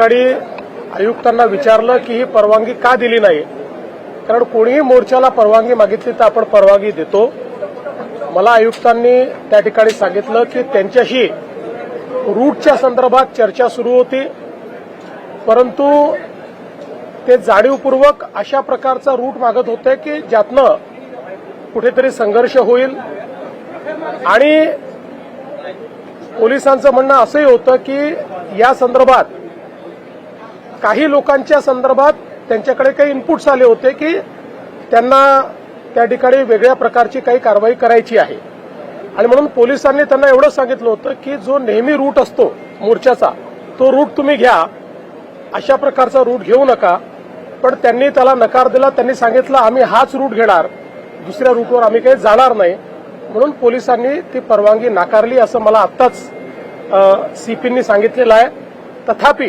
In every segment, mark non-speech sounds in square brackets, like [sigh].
आणि आयुक्तांना विचारलं की ही परवानगी का दिली नाही? कारण कोणीही मोर्चाला परवानगी मागितली तर आपण परवानगी देतो. मला आयुक्तांनी त्या ठिकाणी सांगितलं की त्यांच्याशी रूटच्या संदर्भात चर्चा सुरू होती. परंतु ते जाणीवपूर्वक अशा प्रकारचा रूट मागत होते की ज्यातनं कुठेतरी संघर्ष होईल. आणि पोलिसांचं म्हणणं असंही होतं की या संदर्भात काही लोकांच्या संदर्भात त्यांच्याकडे काही इनपुट्स आले होते की त्यांना त्या ठिकाणी वेगळ्या प्रकारची काही कारवाई करायची आहे. आणि म्हणून पोलिसांनी त्यांना एवढं सांगितलं होतं की जो नेहमी रूट असतो मोर्चाचा तो रूट तुम्ही घ्या. अशा प्रकारचा रूट घेऊ नका. पण त्यांनी त्याला नकार दिला त्यांनी सांगितलं आम्ही हाच रूट घेणार. दुसऱ्या रूटवर आम्ही काही जाणार नाही. म्हणून पोलिसांनी ती परवानगी नाकारली असं मला आत्ताच सीपींनी सांगितलेलं आहे. तथापि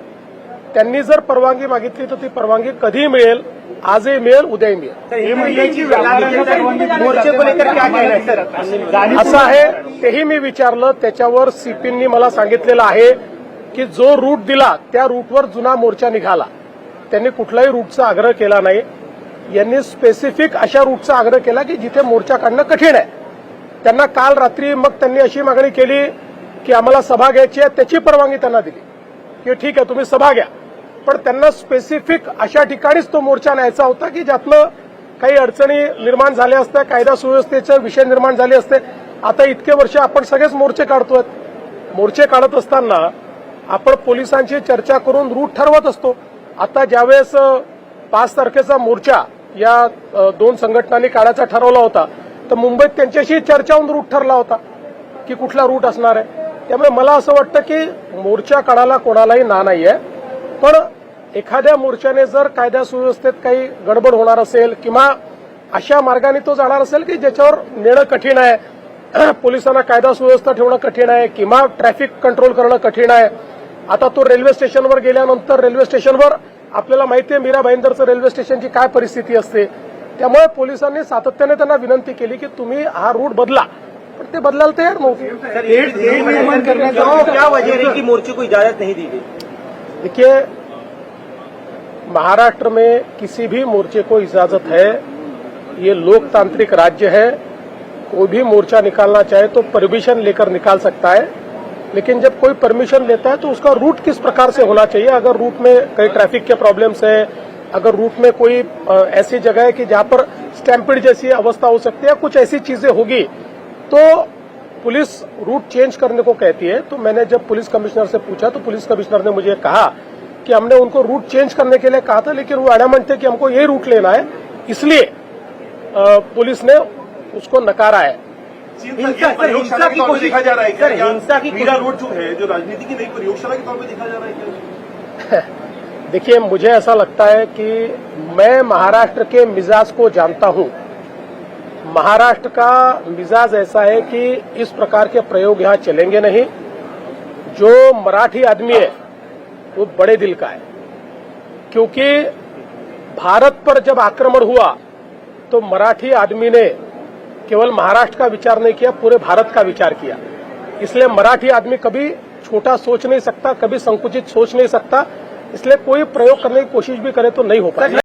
त्यांनी जर परवानगी मागितली तर ती परवानगी कधीही मिळेल. आजही मिळेल उद्याही मिळेल. असं आहे. तेही मी विचारलं. त्याच्यावर सीपींनी मला सांगितलेलं आहे की जो रूट दिला त्या रूटवर जुना मोर्चा निघाला. त्यांनी कुठल्याही रूटचा आग्रह केला नाही. यांनी स्पेसिफिक अशा रूटचा आग्रह केला की जिथे मोर्चा काढणं कठीण आहे. त्यांना काल रात्री मग त्यांनी अशी मागणी केली की आम्हाला सभा घ्यायची आहे त्याची परवानगी त्यांना दिली. की ठीक आहे तुम्ही सभा घ्या. पण त्यांना स्पेसिफिक अशा ठिकाणीच तो मोर्चा न्यायचा होता की ज्यातनं काही अडचणी निर्माण झाल्या असत्या कायदा सुव्यवस्थेचे विषय निर्माण झाले असते. आता इतके वर्ष आपण सगळेच मोर्चे काढतोय मोर्चे काढत असताना आपण पोलिसांशी चर्चा करून रूट ठरवत असतो. आता ज्यावेळेस पाच तारखेचा मोर्चा या दोन संघटनांनी काढायचा ठरवला होता तर मुंबईत त्यांच्याशी चर्चा होऊन रूट ठरला होता की कुठला रूट असणार आहे. त्यामुळे मला असं वाटतं की मोर्चा काढायला कोणालाही ना नाही आहे पण एखाद्या मोर्चाने जर कायदा सुव्यवस्थेत काही गडबड होणार असेल किंवा अशा मार्गाने तो जाणार असेल की ज्याच्यावर नेणं कठीण आहे पोलिसांना कायदा सुव्यवस्था ठेवणं कठीण आहे किंवा ट्रॅफिक कंट्रोल करणं कठीण आहे आता तो रेल्वे स्टेशनवर गेल्यानंतर रेल्वे स्टेशनवर आपल्याला माहिती आहे मीरा भाईंदरचं रेल्वे स्टेशनची काय परिस्थिती असते त्यामुळे पोलिसांनी सातत्याने त्यांना विनंती केली की तुम्ही हा रूट बदला पण ते बदलायला तयार नव्हते मोर्चे को इजाजत नहीं दी गई देखिए, महाराष्ट्र में किसी भी मोर्चे को इजाज़त है, ये लोकतांत्रिक राज्य है, कोई भी मोर्चा निकालना चाहे तो परमिशन लेकर निकाल सकता है, लेकिन जब कोई परमिशन लेता है तो उसका रूट किस प्रकार से होना चाहिए? अगर रूट में कई ट्रैफ़िक के प्रॉब्लम्स है, अगर रूट में कोई ऐसी जगह है कि जहाँ पर स्टैम्पिड जैसी अवस्था हो सकती है कुछ ऐसी चीज़ें होगी तो पुलिस रूट चेंज करने को कहती है तो मैंने जब पुलिस कमिश्नर से पूछा तो पुलिस कमिश्नर ने मुझे कहा कि हमने उनको रूट चेंज करने के लिए कहा था लेकिन वो एडामेंट थे कि हमको ये रूट लेना है इसलिए पुलिस ने उसको नकारा है। हिंसा की कोशिश देखा जा रहा है सर हिंसा की मीरा रोड जो है जो राजनीति की नई प्रयोगशाला के तौर पे देखा जा रहा है [laughs] देखिए मुझे ऐसा लगता है कि मैं महाराष्ट्र के मिजाज को जानता हूँ। महाराष्ट्र का मिजाज ऐसा है कि इस प्रकार के प्रयोग यहाँ चलेंगे नहीं। जो मराठी आदमी है, वो बड़े दिल का है। क्योंकि भारत पर जब आक्रमण हुआ तो मराठी आदमी ने केवल महाराष्ट्र का विचार नहीं किया, पूरे भारत का विचार किया। इसलिए मराठी आदमी कभी छोटा सोच नहीं सकता, कभी संकुचित सोच नहीं सकता। इसलिए कोई प्रयोग करने की कोशिश भी करे तो नहीं हो पाएगा।